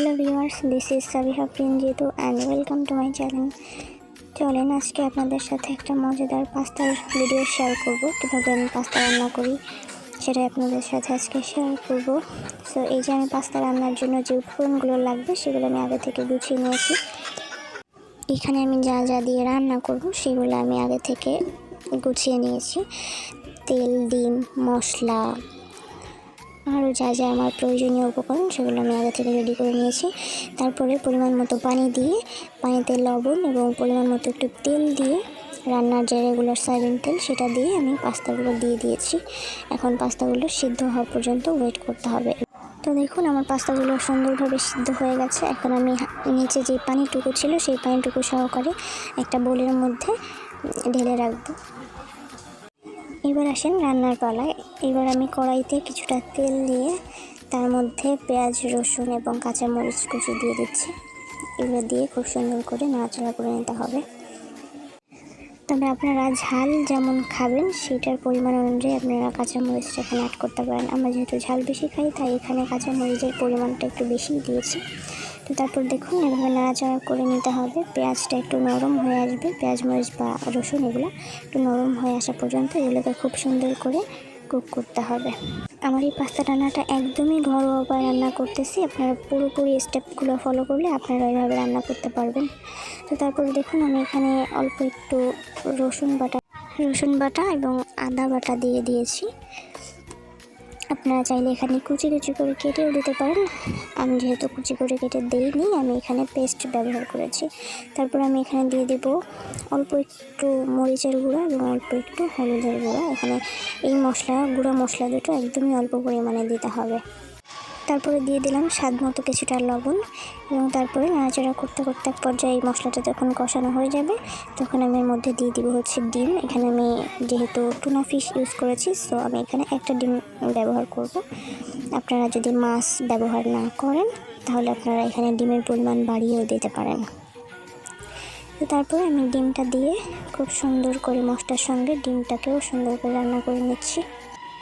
Hello viewers this is Sabiha প্রিনজিতু and welcome to my channel চলেন আজকে আপনাদের সাথে একটা মজাদার পাস্তার ভিডিও শেয়ার করব। কীভাবে আমি পাস্তা রান্না করি সেটাই আপনাদের সাথে আজকে শেয়ার করব। সো এই যে আমি পাস্তা রান্নার জন্য যে উপকরণগুলো লাগবে সেগুলো আমি আগে থেকে গুছিয়ে নিয়েছি। এখানে আমি যা যা দিয়ে রান্না করব সেগুলো আমি আগে থেকে গুছিয়ে নিয়েছি। তেল, ডিম, মশলা আরও যা যা আমার প্রয়োজনীয় উপকরণ সেগুলো আমি আগে থেকে রেডি করে নিয়েছি। তারপরে পরিমাণ মতো পানি দিয়ে, পানিতে লবণ এবং পরিমাণ মতো একটু তেল দিয়ে রান্নার যে রেগুলার সয়াবিন তেল সেটা দিয়ে আমি পাস্তাগুলো দিয়ে দিয়েছি। এখন পাস্তাগুলো সিদ্ধ হওয়া পর্যন্ত ওয়েট করতে হবে। তো দেখুন, আমার পাস্তাগুলো সুন্দরভাবে সিদ্ধ হয়ে গেছে। এখন আমি নিচে যে পানিটুকু ছিল সেই পানিটুকু সহকারে একটা বোলের মধ্যে ঢেলে রাখব। এবার আসেন রান্নার পালায়। এবার আমি কড়াইতে কিছুটা তেল দিয়ে তার মধ্যে পেঁয়াজ, রসুন এবং কাঁচামরিচ কুচি দিয়ে দিচ্ছি। এগুলো দিয়ে খুব সুন্দর করে নাড়াচাড়া করে নিতে হবে। তবে আপনারা ঝাল যেমন খাবেন সেটার পরিমাণ অনুযায়ী আপনারা কাঁচামরিচটা এখানে অ্যাড করতে পারেন। আমরা যেহেতু ঝাল বেশি খাই, তাই এখানে কাঁচামরিচের পরিমাণটা একটু বেশি দিয়েছি। তারপর দেখুন, এভাবে নাড়াচাড়া করে নিতে হবে। পেঁয়াজটা একটু নরম হয়ে আসবে। পেঁয়াজ, মরিচ বা রসুন এগুলো একটু নরম হয়ে আসা পর্যন্ত এগুলোকে খুব সুন্দর করে কুক করতে হবে। আমার এই পাস্তা রান্নাটা একদমই ঘরোয়া উপায় রান্না করতেছি। আপনারা পুরোপুরি স্টেপগুলো ফলো করলে আপনারা এইভাবে রান্না করতে পারবেন। তো তারপর দেখুন, আমি এখানে অল্প একটু রসুন বাটা রসুন বাটা এবং আদা বাটা দিয়ে দিয়েছি। আপনারা চাইলে এখানে কুচি কুচি করে কেটেও দিতে পারেন। আমি যেহেতু কুচি করে কেটে দিইনি, আমি এখানে পেস্ট ব্যবহার করেছি। তারপর আমি এখানে দিয়ে দেব অল্প একটু মরিচের গুঁড়া এবং অল্প একটু হলুদের গুঁড়া। এখানে এই মশলা, গুঁড়া মশলা দুটো একদমই অল্প পরিমাণে দিতে হবে। তারপরে দিয়ে দিলাম স্বাদ মতো কিছুটা লবণ এবং তারপরে নাড়াচাড়া করতে করতে এক পর্যায়ে এই মশলাটা যখন কষানো হয়ে যাবে, তখন আমি এর মধ্যে দিয়ে দিব হচ্ছে ডিম। এখানে আমি যেহেতু টুনা ফিশ ইউজ করেছি সো আমি এখানে একটা ডিম ব্যবহার করব। আপনারা যদি মাছ ব্যবহার না করেন, তাহলে আপনারা এখানে ডিমের পরিমাণ বাড়িয়েও দিতে পারেন। তো তারপরে আমি ডিমটা দিয়ে খুব সুন্দর করে মশলার সঙ্গে ডিমটাকেও সুন্দর করে রান্না করে নিচ্ছি।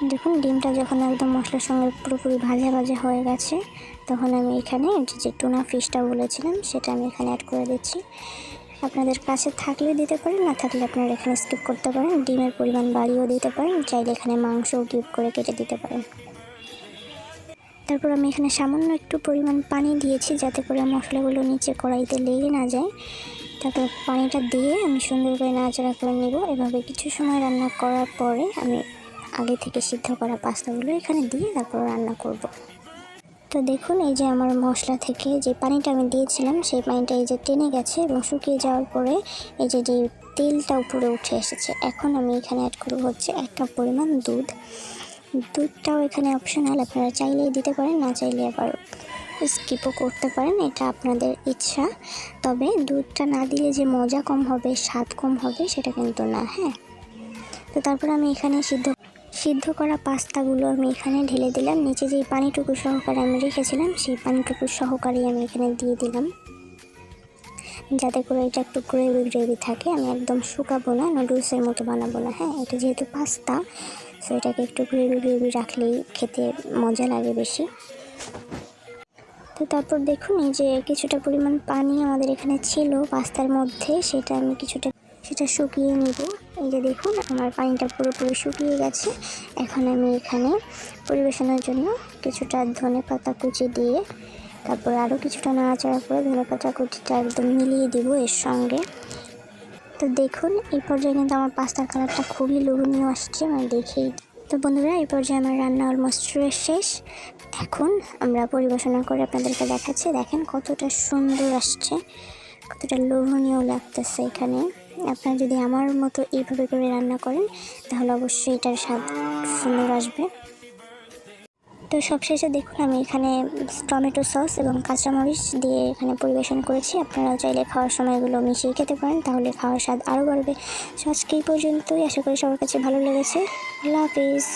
দেখুন, ডিমটা যখন একদম মশলার সঙ্গে পুরোপুরি ভাজা ভাজা হয়ে গেছে, তখন আমি এখানে যে- টুনা ফিশটা বলেছিলাম, সেটা আমি এখানে অ্যাড করে দিচ্ছি। আপনাদের কাছে থাকলে দিতে পারেন, না থাকলে আপনারা এখানে স্কিপ করতে পারেন। ডিমের পরিমাণ বাড়িয়েও দিতে পারেন, চাইলে এখানে মাংসও কিউব করে কেটে দিতে পারেন। তারপর আমি এখানে সামান্য একটু পরিমাণ পানি দিয়েছি, যাতে করে মশলাগুলো নিচে কড়াইতে লেগে না যায়। তারপর পানিটা দিয়ে আমি সুন্দর করে নাড়াচাড়া করে নেব। এভাবে কিছু সময় রান্না করার পরে আমি আগে থেকে সিদ্ধ করা পাস্তাগুলো এখানে দিয়ে তারপর রান্না করব। তো দেখুন, এই যে আমার মশলা থেকে যে পানিটা আমি দিয়েছিলাম, সেই পানিটা এই যে টেনে গেছে এবং শুকিয়ে যাওয়ার পরে এই যে যে তেলটা উপরে উঠে এসেছে। এখন আমি এখানে অ্যাড করব হচ্ছে এক কাপ পরিমাণ দুধ। দুধটাও এখানে অপশনাল আপনারা চাইলেই দিতে পারেন, না চাইলে আবার স্কিপও করতে পারেন, এটা আপনাদের ইচ্ছা। তবে দুধটা না দিলে যে মজা কম হবে, স্বাদ কম হবে, সেটা কিন্তু না হ্যাঁ? তো তারপর আমি এখানে সিদ্ধ সিদ্ধ করা পাস্তাগুলো আমি এখানে ঢেলে দিলাম। নিচে যেই পানিটুকু সহকারে আমি রেখেছিলাম, সেই পানিটুকু সহকারেই আমি এখানে দিয়ে দিলাম। যাতে করে এটা একটু গ্রেভি গ্রেভি থাকে। আমি একদম শুকাবো না, নুডলসের মতো বানাবো না। হ্যাঁ এটা যেহেতু পাস্তা সো এটাকে একটু গ্রেভি গ্রেভি রাখলেই খেতে মজা লাগে বেশি। তো তারপর দেখুন, এই যে কিছুটা পরিমাণ পানি আমাদের এখানে ছিল পাস্তার মধ্যে, সেটা আমি কিছুটা, সেটা শুকিয়ে নিব। এই যে দেখুন, আমার পানিটা পুরোপুরি শুকিয়ে গেছে। এখন আমি এখানে পরিবেশনের জন্য কিছুটা ধনে পাতা কুচি দিয়ে, তারপর আরও কিছুটা নাড়াচাড়া করে ধনে পাতা কুচিটা একদম মিলিয়ে দিব এর সঙ্গে। তো দেখুন, এই পর্যায়ে কিন্তু আমার পাস্তার কালারটা খুবই লোভনীয় আসছে মানে দেখেই। তো বন্ধুরা, এই পর্যায়ে আমার রান্না অলমোস্ট শেষ। এখন আমরা পরিবেশনা করে আপনাদেরকে দেখাচ্ছি। দেখেন কতটা সুন্দর আসছে, কতটা লোভনীয় লাগতেছে এখানে। আপনারা যদি আমার মতো এইভাবে করে রান্না করেন, তাহলে অবশ্যই এটার স্বাদ সুন্দর আসবে। তো সবশেষে দেখুন, আমি এখানে টমেটো সস এবং কাঁচামরিচ দিয়ে এখানে পরিবেশন করেছি। আপনারা চাইলে খাওয়ার সময় এগুলো মিশিয়ে খেতে পারেন, তাহলে খাওয়ার স্বাদ আরও বাড়বে। আজকে এই পর্যন্তই। আশা করি সবার কাছে ভালো লেগেছে। আল্লাহ হাফিজ।